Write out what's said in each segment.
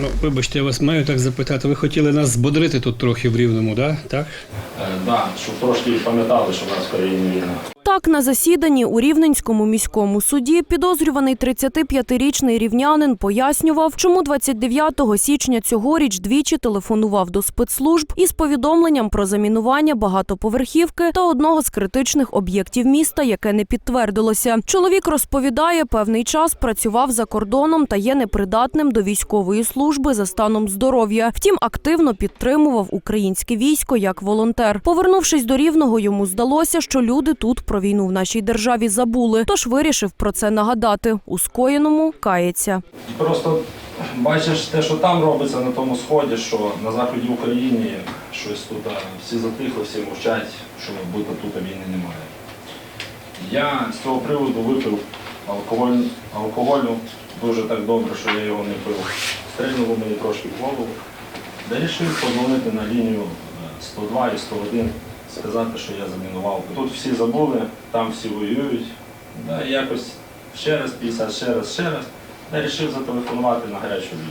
Ну, вибачте, я вас маю так запитати. Ви хотіли нас збодрити тут трохи в рівному, да? так? Е, да, щоб трошки пам'ятали, що в нас в країні війна. Так, на засіданні у Рівненському міському суді підозрюваний 35-річний рівнянин пояснював, чому 29 січня цьогоріч двічі телефонував до спецслужб із повідомленням про замінування багатоповерхівки та одного з критичних об'єктів міста, яке не підтвердилося. Чоловік розповідає, певний час працював за кордоном та є непридатним до військової служби за станом здоров'я. Втім, активно підтримував українське військо як волонтер. Повернувшись до рівного, йому здалося, що люди тут про війну в нашій державі забули. Тож вирішив про це нагадати. У скоєному кається. Просто бачиш те, що там робиться на тому сході, що на заході України щось тут всі затихли, всі мовчать, що будто тут війни немає. Я з цього приводу випив алкоголь, алкоголю дуже так добре, що я його не пив. Стрельнуло мені трошки в голову. Вирішив подзвонити на лінію е, 102 і 101, сказати, що я замінував. Тут всі забули, там всі воюють. Да, якось ще раз 50, ще раз, ще раз. Я вирішив зателефонувати на гарячу лінію.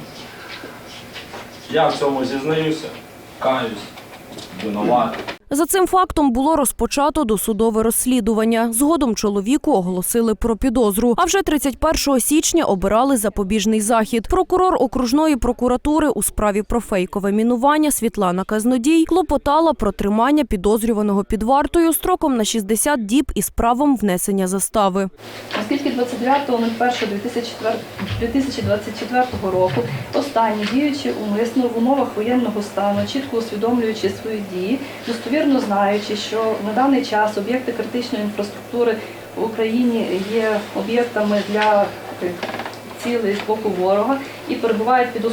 Я в цьому зізнаюся, каюсь, винуватий. За цим фактом було розпочато досудове розслідування. Згодом чоловіку оголосили про підозру. А вже 31 січня обирали запобіжний захід. Прокурор окружної прокуратури у справі про фейкове мінування Світлана Казнодій клопотала про тримання підозрюваного під вартою строком на 60 діб із правом внесення застави. Оскільки 29.01.2024 року останні діючи умисно в умовах воєнного стану, чітко усвідомлюючи свої дії, достовірно знаючи, що на даний час об'єкти критичної інфраструктури в Україні є об'єктами для цілей з боку ворога і перебувають під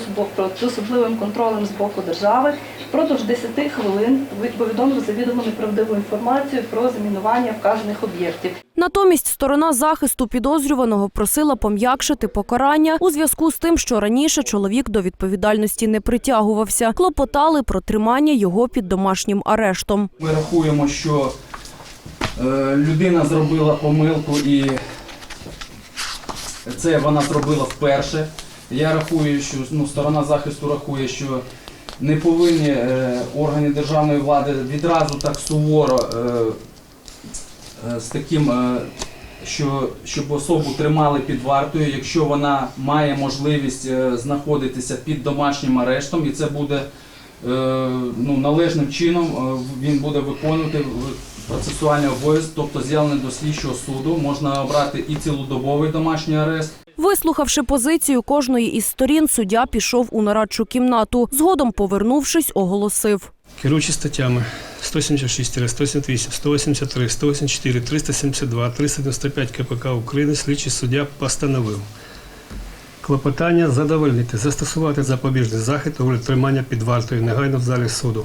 особливим контролем з боку держави, впродовж 10 хвилин ви- повідомив завідомо неправдиву інформацію про замінування вказаних об'єктів. Натомість сторона захисту підозрюваного просила пом'якшити покарання у зв'язку з тим, що раніше чоловік до відповідальності не притягувався. Клопотали про тримання його під домашнім арештом. Ми рахуємо, що е, людина зробила помилку і це вона зробила вперше. Я рахую, що ну, сторона захисту рахує, що не повинні е, органи державної влади відразу так суворо е, е, з таким, е, що, щоб особу тримали під вартою, якщо вона має можливість е, знаходитися під домашнім арештом, і це буде ну, належним чином е, він буде виконувати процесуальний обов'язок, тобто з'явлений до слідчого суду. Можна обрати і цілодобовий домашній арест. Вислухавши позицію кожної із сторін, суддя пішов у нарадчу кімнату. Згодом, повернувшись, оголосив. Керуючи статтями 176, 178, 183, 184, 372, 395 КПК України слідчий суддя постановив клопотання задовольнити, застосувати запобіжний захід у тримання під вартою негайно в залі суду.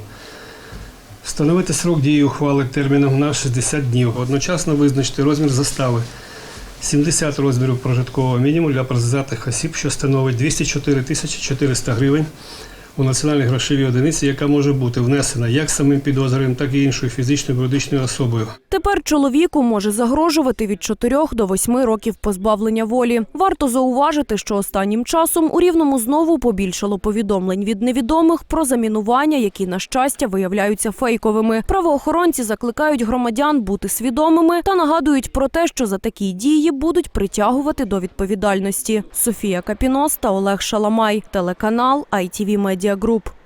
Встановити срок дії ухвали терміном на 60 днів. Одночасно визначити розмір застави 70 розмірів прожиткового мінімуму для працездатних осіб, що становить 204 тисячі 400 гривень у національній грошовій одиниці, яка може бути внесена як самим підозрюваним, так і іншою фізичною юридичною особою. Тепер чоловіку може загрожувати від 4 до 8 років позбавлення волі. Варто зауважити, що останнім часом у рівному знову побільшало повідомлень від невідомих про замінування, які на щастя виявляються фейковими. Правоохоронці закликають громадян бути свідомими та нагадують про те, що за такі дії будуть притягувати до відповідальності. Софія Капінос та Олег Шаламай, телеканал ITV Media Group.